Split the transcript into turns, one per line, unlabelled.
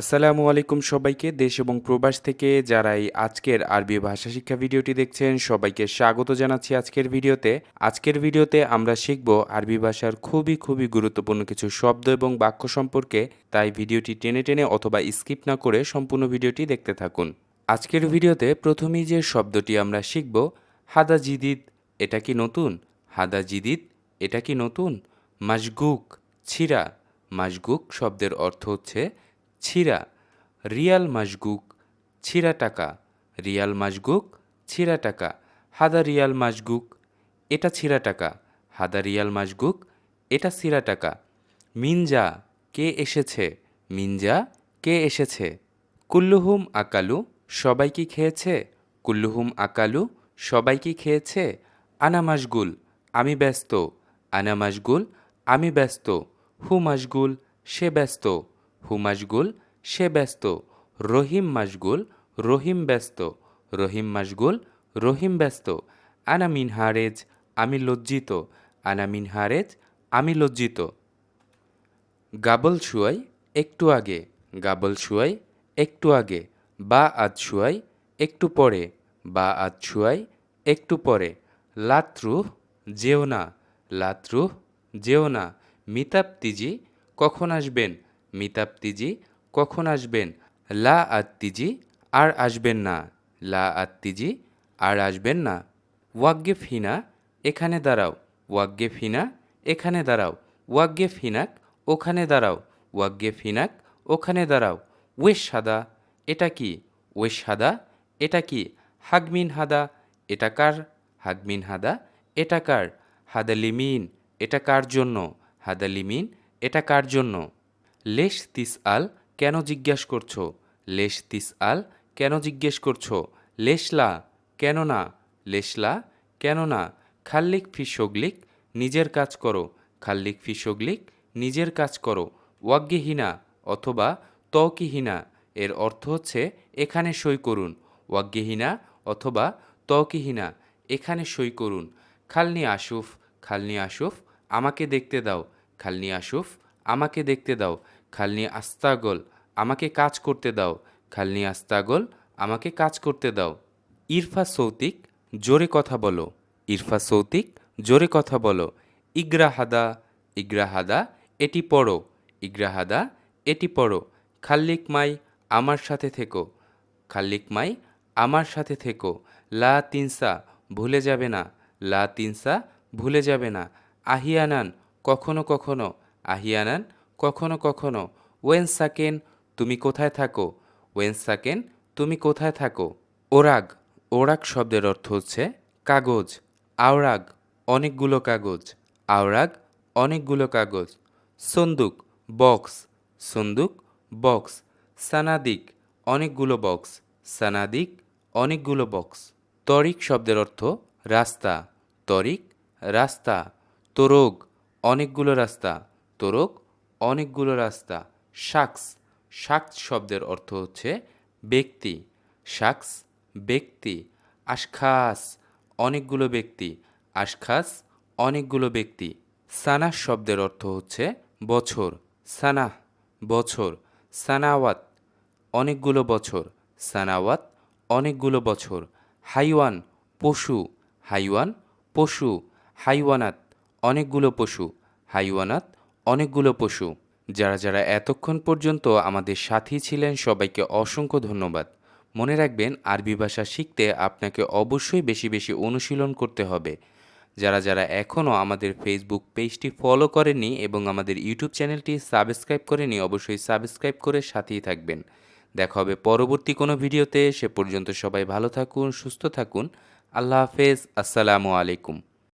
আসসালামু আলাইকুম সবাইকে, দেশ এবং প্রবাস থেকে যারা এই আজকের আরবি ভাষা শিক্ষা ভিডিওটি দেখছেন, সবাইকে স্বাগত জানাচ্ছি আজকের ভিডিওতে। আজকের ভিডিওতে আমরা শিখব আরবি ভাষার খুবই খুবই গুরুত্বপূর্ণ কিছু শব্দ এবং বাক্য সম্পর্কে। তাই ভিডিওটি টেনে টেনে অথবা স্কিপ না করে সম্পূর্ণ ভিডিওটি দেখতে থাকুন। আজকের ভিডিওতে প্রথমেই যে শব্দটি আমরা শিখব, হাদা জিদিদ, এটা কি নতুন? হাদা জিদিদ, এটা কি নতুন? মাজগুক, ছিরা। মাজগুক শব্দের অর্থ হচ্ছে ছিঁড়া রিয়াল মাজগুক ছিঁড়া টাকা, রিয়াল মাজগুক ছিঁড়া টাকা, হাদা রিয়াল মাজগুক, এটা ছিঁড়া টাকা, হাদা রিয়াল মাজগুক, এটা ছিঁড়া টাকা। মিনজা, কে এসেছে? মিনজা, কে এসেছে? কুল্লুহুম আকালু, সবাই কি খেয়েছে? কুল্লুহুম আকালু, সবাই কি খেয়েছে? আনা মাশগুল আমি ব্যস্ত। আনা মাশগুল আমি ব্যস্ত। হু মাশগুল সে ব্যস্ত। হু মাশগুল সে ব্যস্ত, রহিম মাশগুল, রহিম ব্যস্ত, রহিম মাশগুল, রহিম ব্যস্ত। আনা মিন হারেজ, আমি লজ্জিত। আনা মিন হারেজ, আমি লজ্জিত। গাবল শুয়াই, একটু আগে। গাবল শুয়াই, একটু আগে। বা আজ শুয়াই, একটু পরে। বা আজ শুয়াই, একটু পরে। লাত্রুহ, যেও না। লাত্রুহ, যেও না। মিতাপ্তিজি কখন আসবেন? মিতাপ্তিজি কখন আসবেন? লা আত্তিজি, আর আসবেন না। লা আত্তিজি, আর আসবেন না। ওয়াগ্গে ফিনা এখানে দাঁড়াও। ওয়াগ্গে ফিনা এখানে দাঁড়াও। ওয়াগ্গে ফিনাক ওখানে দাঁড়াও। ওয়াগ্গে ফিনাক ওখানে দাঁড়াও। ওয়েশ সাদা এটা কি? ওয়েশ সাদা এটা কি? হাগমিন হাদা, এটা কার? হাগমিন হাদা, এটা কার? হাদালিমিন, এটা কার জন্য? হাদালিমিন, এটা কার জন্য? লেশ তিস আল কেন জিজ্ঞেস করছ? লেশ তিস আল, কেন জিজ্ঞেস করছ? লেশলা, কেন না? লেশলা, কেন না? খাল্লিক ফি সগলিক নিজের কাজ করো। খাল্লিক ফি সগলিক নিজের কাজ করো। ওয়াগ্গেহিনা, অথবা তকিহীনা এর অর্থ হচ্ছে এখানে সই করুন। ওয়াগ্গেহিনা, অথবা তকিহীনা এখানে সই করুন। খালনি আশুফ খালনি আশুফ আমাকে দেখতে দাও। খালনি আশুফ আমাকে দেখতে দাও খালনি আস্তাগল আমাকে কাজ করতে দাও খালনি আস্তাগল আমাকে কাজ করতে দাও। ইরফা সৌতিক, জোরে কথা বলো। ইরফা সৌতিক, জোরে কথা বলো। ইগ্রাহাদা ইগ্রাহাদা, এটি পড়ো। ইগ্রাহাদা, এটি পড়ো। খাল্লিক মাই, আমার সাথে থেকো। খাল্লিক মাই, আমার সাথে থেকো। লা তিনসা, ভুলে যাবে না। লা তিনসা, ভুলে যাবে না। আহিয়ানান, কখনো কখনো। আহিয়ানান, কখনো কখনো, ওয়েন সাকেন, তুমি কোথায় থাকো? ওয়েন সাকেন, তুমি কোথায় থাকো? ওরাগ ওরাগ শব্দের অর্থ হচ্ছে কাগজ, আওরাগ, অনেকগুলো কাগজ, আওরাগ, অনেকগুলো কাগজ, সন্দুক, বক্স সন্দুক, বক্স, সানাদিক, অনেকগুলো বক্স, সানাদিক, অনেকগুলো বক্স। তরিক শব্দের অর্থ রাস্তা, তরিক, রাস্তা, তোরগ, অনেকগুলো রাস্তা। তোরগ অনেকগুলো রাস্তা। শাকস শাকস শব্দের অর্থ হচ্ছে ব্যক্তি। শাকস ব্যক্তি। আশখাস অনেকগুলো ব্যক্তি। আশখাস অনেকগুলো ব্যক্তি। সানাহ শব্দের অর্থ হচ্ছে বছর। সানাহ বছর। সানাওয়াত অনেকগুলো বছর। সানাওয়াত অনেকগুলো বছর। হাইওয়ান পশু। হাইওয়ান পশু। হাইওয়ানাত অনেকগুলো পশু। হাইওয়ানাত অনেকগুলো পশু, যারা যারা এতক্ষণ পর্যন্ত আমাদের সাথী ছিলেন, সবাইকে অসংখ্য ধন্যবাদ। মনে রাখবেন, আরবি ভাষা শিখতে আপনাকে অবশ্যই বেশি বেশি অনুশীলন করতে হবে। যারা যারা এখনও আমাদের ফেসবুক পেজটি ফলো করেনি এবং আমাদের ইউটিউব চ্যানেলটি সাবস্ক্রাইব করেনি অবশ্যই সাবস্ক্রাইব করে সাথেই থাকবেন। দেখা হবে পরবর্তী কোনো ভিডিওতে। সে পর্যন্ত সবাই ভালো থাকুন, সুস্থ থাকুন। আল্লাহ হাফেজ। আসসালামু আলাইকুম।